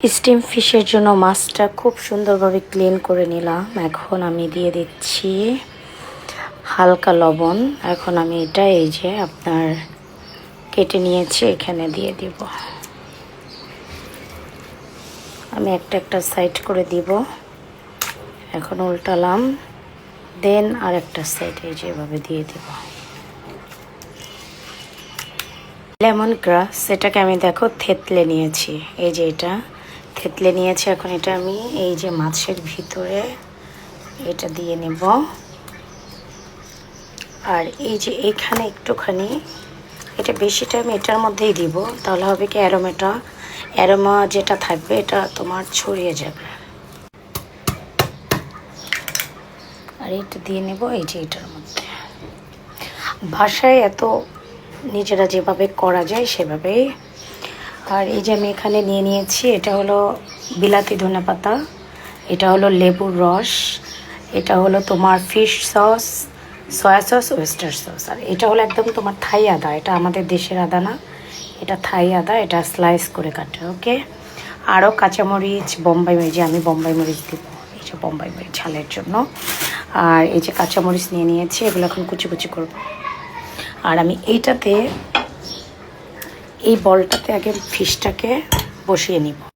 Steam ফিশের জন্য মাছটা খুব সুন্দরভাবে ক্লিন করে নিলাম। এখন আমি দিয়ে দিচ্ছি হালকা লবণ। এখন আমি এটা এই যে আপনার কেটে নিয়েছি, এখানে দিয়ে দিব। আমি একটা একটা সাইড করে দিব। এখন উল্টালাম, দেন আর একটা সাইড এই যে এভাবে দিয়ে দিব। লেমন গ্রাস, সেটাকে আমি দেখো থেতলে নিয়েছি। এই যে এটা। থেতলে নিয়েছি, এখন এটা আমি এই যে মাছের ভিতরে এটা দিয়ে নেব। আর এই যে এইখানে একটুখানি, এটা বেশিটা আমি এটার মধ্যেই দিব, তাহলে হবে কি অ্যারোমাটা। অ্যারোমা যেটা থাকবে, এটা তোমার ছড়িয়ে যাবে। আর এটা দিয়ে নেব এই যে এটার মধ্যে। ভাষায় এত নিজেরা যেভাবে করা যায়, সেভাবেই আর এই যে আমি এখানে নিয়ে নিয়েছি, এটা হলো বিলাতি ধনে পাতা, এটা হলো লেবুর রস, এটা হলো তোমার fish sauce soya sauce oyster sauce আর এটা হলো একদম তোমার থাই আদা, এটা আমাদের দেশের আদা না, এটা থাই আদা, এটা স্লাইস করে কাটে ওকে আরও কাঁচামরিচ, বোম্বাই মরিচ আমি বোম্বাই মরিচ দিব, এই যে বোম্বাই মরিচ ঝালের জন্য। আর এই যে কাঁচামরিচ নিয়ে নিয়েছি, এগুলো এখন কুচি কুচি করব। আর আমি এইটাতে এই বলটাতে আগে ফিশটাকে বসিয়ে নিব।